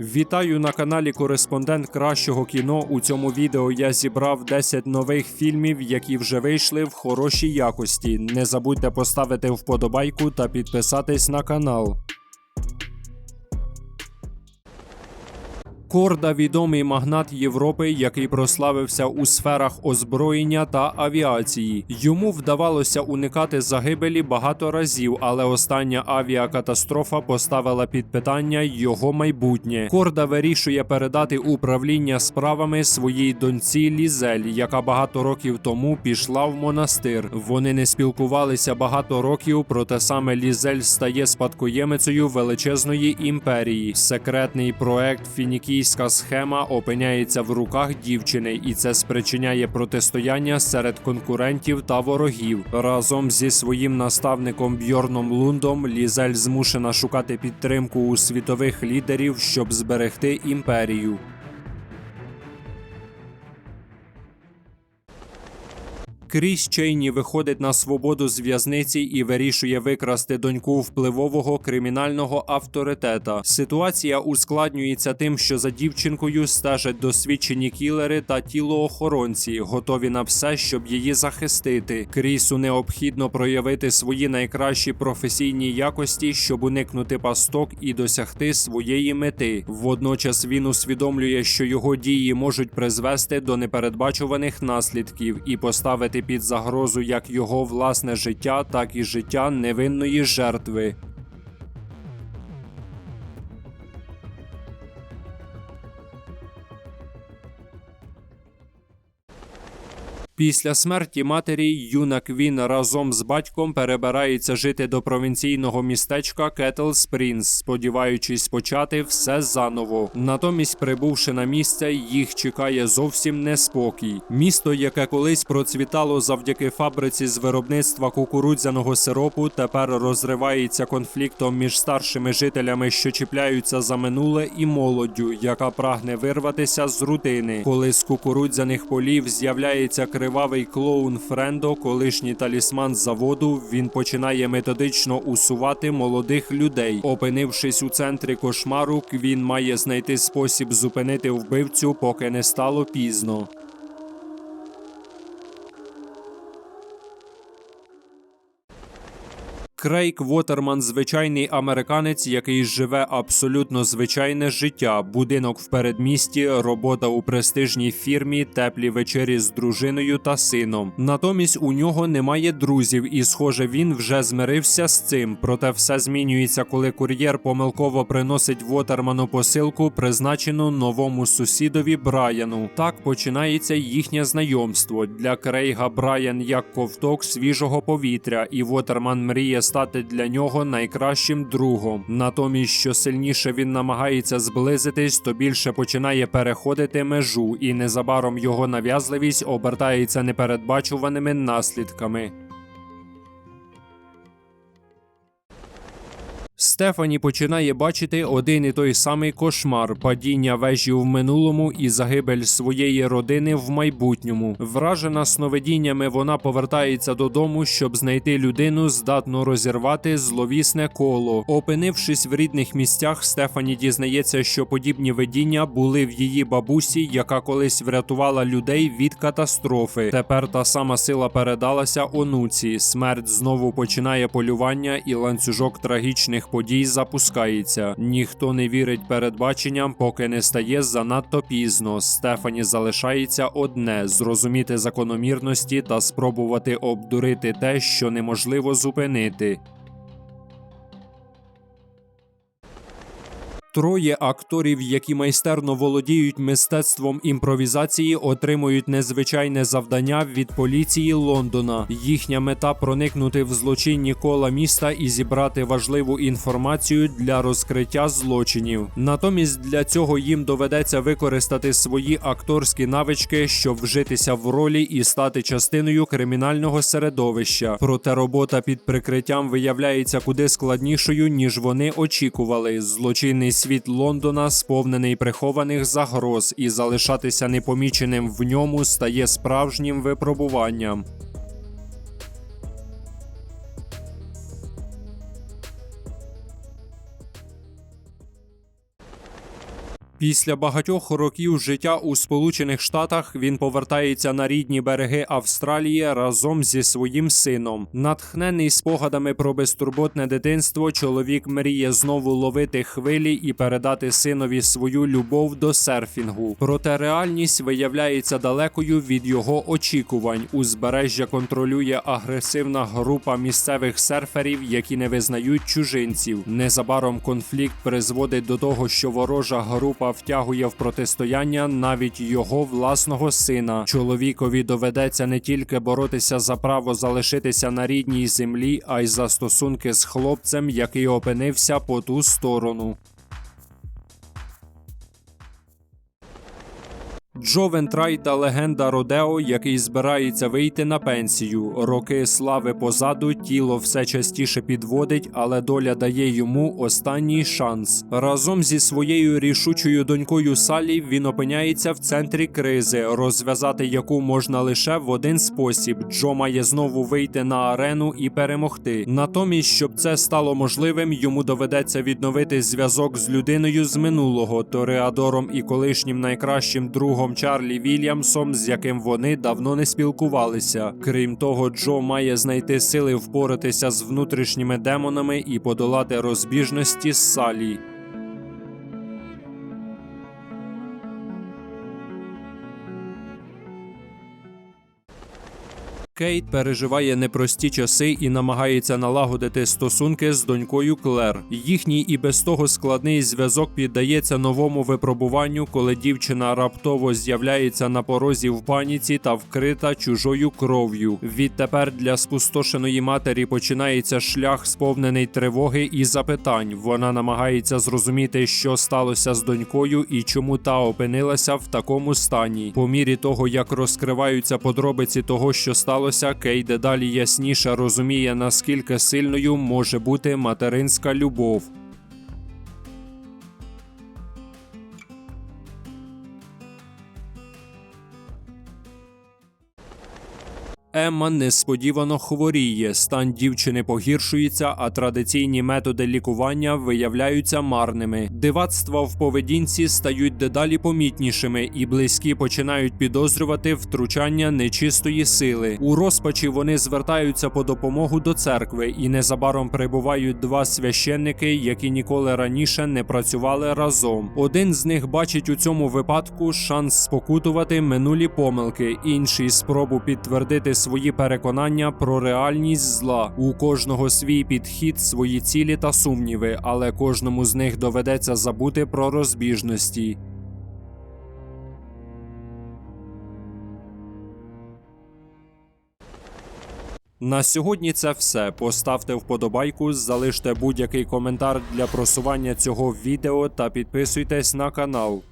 Вітаю на каналі Кореспондент кращого кіно. У цьому відео я зібрав 10 нових фільмів, які вже вийшли в хорошій якості. Не забудьте поставити вподобайку та підписатись на канал. Корда відомий магнат Європи, який прославився у сферах озброєння та авіації. Йому вдавалося уникати загибелі багато разів, але остання авіакатастрофа поставила під питання його майбутнє. Корда вирішує передати управління справами своїй доньці Лізель, яка багато років тому пішла в монастир. Вони не спілкувалися багато років, проте саме Лізель стає спадкоємицею величезної імперії. Секретний проект Фінікійська схема опиняється в руках дівчини, і це спричиняє протистояння серед конкурентів та ворогів. Разом зі своїм наставником Бьорном Лундом Лізель змушена шукати підтримку у світових лідерів, щоб зберегти імперію. Кріс Чейні виходить на свободу з в'язниці і вирішує викрасти доньку впливового кримінального авторитета. Ситуація ускладнюється тим, що за дівчинкою стежать досвідчені кілери та тілоохоронці, готові на все, щоб її захистити. Крісу необхідно проявити свої найкращі професійні якості, щоб уникнути пасток і досягти своєї мети. Водночас він усвідомлює, що його дії можуть призвести до непередбачуваних наслідків і поставити під загрозу як його власне життя, так і життя невинної жертви. Після смерті матері юна Квін разом з батьком перебирається жити до провінційного містечка Кетл Спрінс, сподіваючись почати все заново. Натомість, прибувши на місце, їх чекає зовсім неспокій. Місто, яке колись процвітало завдяки фабриці з виробництва кукурудзяного сиропу, тепер розривається конфліктом між старшими жителями, що чіпляються за минуле, і молоддю, яка прагне вирватися з рутини. Коли з кукурудзяних полів з'являється кривавий клоун Френдо, колишній талісман заводу, він починає методично усувати молодих людей. Опинившись у центрі кошмару, він має знайти спосіб зупинити вбивцю, поки не стало пізно. Крейг Вотерман звичайний американець, який живе абсолютно звичайне життя, будинок в передмісті, робота у престижній фірмі, теплі вечері з дружиною та сином. Натомість у нього немає друзів, і, схоже, він вже змирився з цим. Проте все змінюється, коли кур'єр помилково приносить Вотерману посилку, призначену новому сусідові Брайану. Так починається їхнє знайомство. Для Крейга Брайан як ковток свіжого повітря, і Вотерман мріє стати для нього найкращим другом. Натомість, що сильніше він намагається зблизитись, то більше починає переходити межу, і незабаром його нав'язливість обертається непередбачуваними наслідками. Стефані починає бачити один і той самий кошмар: падіння вежі в минулому і загибель своєї родини в майбутньому. Вражена сновидіннями, вона повертається додому, щоб знайти людину, здатну розірвати зловісне коло. Опинившись в рідних місцях, Стефані дізнається, що подібні видіння були в її бабусі, яка колись врятувала людей від катастрофи. Тепер та сама сила передалася онуці. Смерть знову починає полювання, і ланцюжок трагічних подій запускається. Ніхто не вірить передбаченням, поки не стає занадто пізно. Стефані залишається одне зрозуміти закономірності та спробувати обдурити те, що неможливо зупинити. Троє акторів, які майстерно володіють мистецтвом імпровізації, отримують незвичайне завдання від поліції Лондона. Їхня мета проникнути в злочинні кола міста і зібрати важливу інформацію для розкриття злочинів. Натомість для цього їм доведеться використати свої акторські навички, щоб вжитися в ролі і стати частиною кримінального середовища. Проте робота під прикриттям виявляється куди складнішою, ніж вони очікували. Злочинний світ Лондона сповнений прихованих загроз, і залишатися непоміченим в ньому стає справжнім випробуванням. Після багатьох років життя у Сполучених Штатах він повертається на рідні береги Австралії разом зі своїм сином. Натхнений спогадами про безтурботне дитинство, чоловік мріє знову ловити хвилі і передати синові свою любов до серфінгу. Проте реальність виявляється далекою від його очікувань. Узбережжя контролює агресивна група місцевих серферів, які не визнають чужинців. Незабаром конфлікт призводить до того, що ворожа група втягує в протистояння навіть його власного сина. Чоловікові доведеться не тільки боротися за право залишитися на рідній землі, а й за стосунки з хлопцем, який опинився по ту сторону. Джо Вентрай та легенда Родео, який збирається вийти на пенсію. Роки слави позаду, тіло все частіше підводить, але доля дає йому останній шанс. Разом зі своєю рішучою донькою Салі він опиняється в центрі кризи, розв'язати яку можна лише в один спосіб. Джо має знову вийти на арену і перемогти. Натомість, щоб це стало можливим, йому доведеться відновити зв'язок з людиною з минулого, Тореадором і колишнім найкращим другом Чарлі Вільямсом, з яким вони давно не спілкувалися. Крім того, Джо має знайти сили впоратися з внутрішніми демонами і подолати розбіжності з Салі. Кейт переживає непрості часи і намагається налагодити стосунки з донькою Клер. Їхній і без того складний зв'язок піддається новому випробуванню, коли дівчина раптово з'являється на порозі в паніці та вкрита чужою кров'ю. Відтепер для спустошеної матері починається шлях, сповнений тривоги і запитань. Вона намагається зрозуміти, що сталося з донькою і чому та опинилася в такому стані. По мірі того, як розкриваються подробиці того, що сталося, Кей дедалі ясніше розуміє, наскільки сильною може бути материнська любов. Емма несподівано хворіє, стан дівчини погіршується, а традиційні методи лікування виявляються марними. Дивацтва в поведінці стають дедалі помітнішими, і близькі починають підозрювати втручання нечистої сили. У розпачі вони звертаються по допомогу до церкви, і незабаром прибувають два священники, які ніколи раніше не працювали разом. Один з них бачить у цьому випадку шанс спокутувати минулі помилки, інший спробу підтвердити свої переконання про реальність зла. У кожного свій підхід, свої цілі та сумніви, але кожному з них доведеться забути про розбіжності. На сьогодні це все. Поставте вподобайку, залиште будь-який коментар для просування цього відео та підписуйтесь на канал.